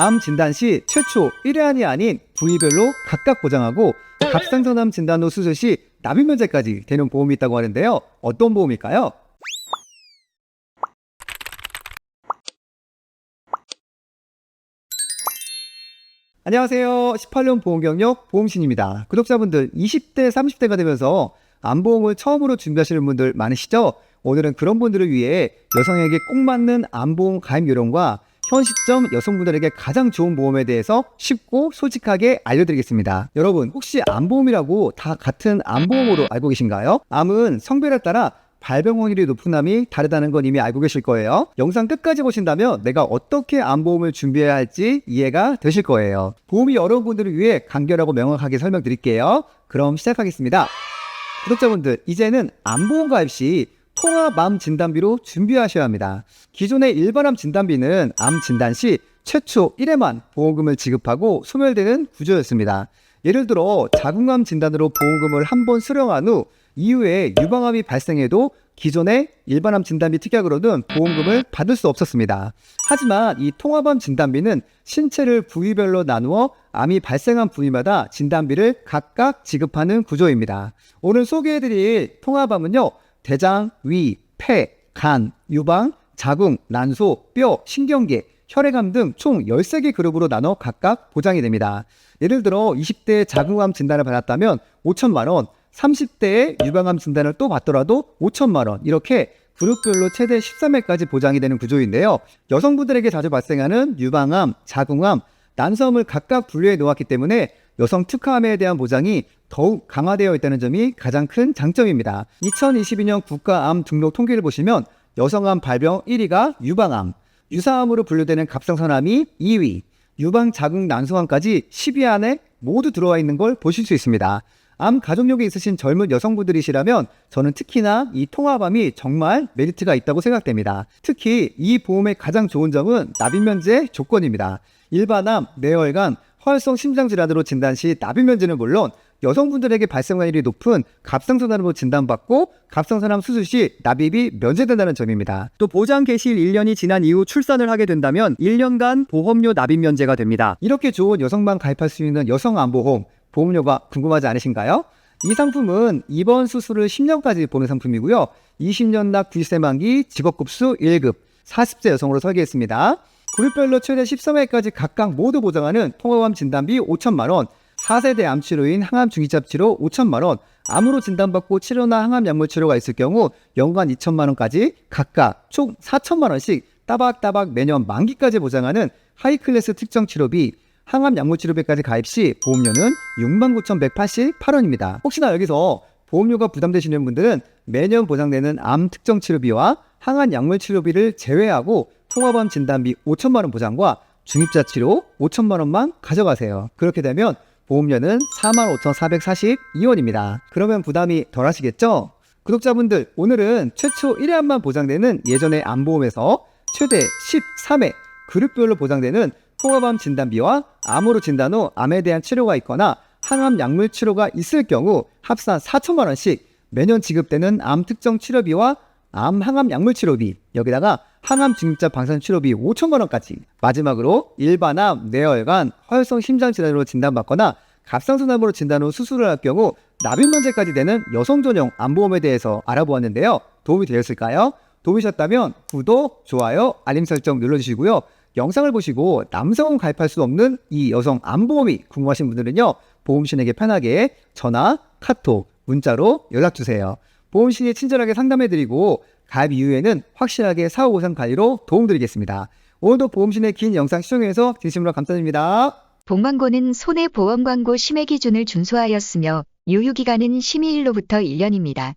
암 진단 시 최초 1회안이 아닌 부위별로 각각 보장하고 갑상선암 진단 후 수술 시 납입 면제까지 되는 보험이 있다고 하는데요. 어떤 보험일까요? 안녕하세요. 18년 보험 경력 보험신입니다. 구독자분들 20대, 30대가 되면서 암보험을 처음으로 준비하시는 분들 많으시죠? 오늘은 그런 분들을 위해 여성에게 꼭 맞는 암보험 가입 요령과 현 시점 여성분들에게 가장 좋은 보험에 대해서 쉽고 솔직하게 알려드리겠습니다. 여러분, 혹시 암보험이라고 다 같은 암보험으로 알고 계신가요? 암은 성별에 따라 발병 확률이 높은 암이 다르다는 건 이미 알고 계실 거예요. 영상 끝까지 보신다면 내가 어떻게 암보험을 준비해야 할지 이해가 되실 거예요. 보험이 어려운 분들을 위해 간결하고 명확하게 설명드릴게요. 그럼 시작하겠습니다. 구독자분들, 이제는 암보험 가입 시 통합암 진단비로 준비하셔야 합니다. 기존의 일반암 진단비는 암 진단 시 최초 1회만 보험금을 지급하고 소멸되는 구조였습니다. 예를 들어 자궁암 진단으로 보험금을 한 번 수령한 후 이후에 유방암이 발생해도 기존의 일반암 진단비 특약으로는 보험금을 받을 수 없었습니다. 하지만 이 통합암 진단비는 신체를 부위별로 나누어 암이 발생한 부위마다 진단비를 각각 지급하는 구조입니다. 오늘 소개해드릴 통합암은요, 대장, 위, 폐, 간, 유방, 자궁, 난소, 뼈, 신경계, 혈액암 등 총 13개 그룹으로 나눠 각각 보장이 됩니다. 예를 들어 20대 자궁암 진단을 받았다면 5천만 원, 30대의 유방암 진단을 또 받더라도 5천만 원 이렇게 그룹별로 최대 13회까지 보장이 되는 구조인데요. 여성분들에게 자주 발생하는 유방암, 자궁암, 난소암을 각각 분류해 놓았기 때문에 여성 특화암에 대한 보장이 더욱 강화되어 있다는 점이 가장 큰 장점입니다. 2022년 국가암 등록 통계를 보시면 여성암 발병 1위가 유방암, 유사암으로 분류되는 갑상선암이 2위, 유방 자궁 난소암까지 10위 안에 모두 들어와 있는 걸 보실 수 있습니다. 암 가족력이 있으신 젊은 여성분들이시라면 저는 특히나 이 통합암이 정말 메리트가 있다고 생각됩니다. 특히 이 보험의 가장 좋은 점은 납입 면제 조건입니다. 일반암, 뇌혈관, 허혈성 심장 질환으로 진단 시 납입 면제는 물론 여성분들에게 발생 확률이 높은 갑상선암으로 진단받고 갑상선암 수술 시 납입이 면제된다는 점입니다. 또 보장 개시일 1년이 지난 이후 출산을 하게 된다면 1년간 보험료 납입 면제가 됩니다. 이렇게 좋은 여성만 가입할 수 있는 여성암보험 보험료가 궁금하지 않으신가요? 이 상품은 입원 수술을 10년까지 보는 상품이고요. 20년 납 90세 만기 직업급수 1급 40세 여성으로 설계했습니다. 그룹별로 최대 13회까지 각각 모두 보장하는 통합암 진단비 5천만 원, 4세대 암 치료인 항암 중이잡 치료 5천만 원, 암으로 진단받고 치료나 항암 약물 치료가 있을 경우 연간 2천만 원까지 각각 총 4천만 원씩 따박따박 매년 만기까지 보장하는 하이클래스 특정 치료비, 항암 약물 치료비까지 가입 시 보험료는 69,188원입니다. 혹시나 여기서 보험료가 부담되시는 분들은 매년 보장되는 암 특정 치료비와 항암 약물 치료비를 제외하고 통합암 진단 비 5천만 원 보장과 중입자 치료 5천만 원만 가져가세요. 그렇게 되면 보험료는 45,442원입니다. 그러면 부담이 덜 하시겠죠? 구독자분들, 오늘은 최초 1회암만 보장되는 예전의 암보험에서 최대 13회 그룹별로 보장되는 통합암 진단비와 암으로 진단 후 암에 대한 치료가 있거나 항암 약물 치료가 있을 경우 합산 4천만 원씩 매년 지급되는 암 특정 치료비와 암 항암 약물 치료비 여기다가 항암 중립자 방사선 치료비 5천만 원까지 마지막으로 일반암, 뇌혈관, 허혈성 심장 질환으로 진단받거나 갑상선암으로 진단 후 수술을 할 경우 납입 면제까지 되는 여성 전용 암보험에 대해서 알아보았는데요. 도움이 되었을까요? 도움이셨다면 구독, 좋아요, 알림 설정 눌러주시고요. 영상을 보시고 남성은 가입할 수 없는 이 여성 암보험이 궁금하신 분들은요. 보험신에게 편하게 전화, 카톡, 문자로 연락주세요. 보험신이 친절하게 상담해드리고 가입 이후에는 확실하게 사후 보상 관리로 도움드리겠습니다. 오늘도 보험신의 긴 영상 시청해서 진심으로 감사드립니다. 본광고는 손해보험광고 심의 기준을 준수하였으며 유효기간은 심의일로부터 1년입니다.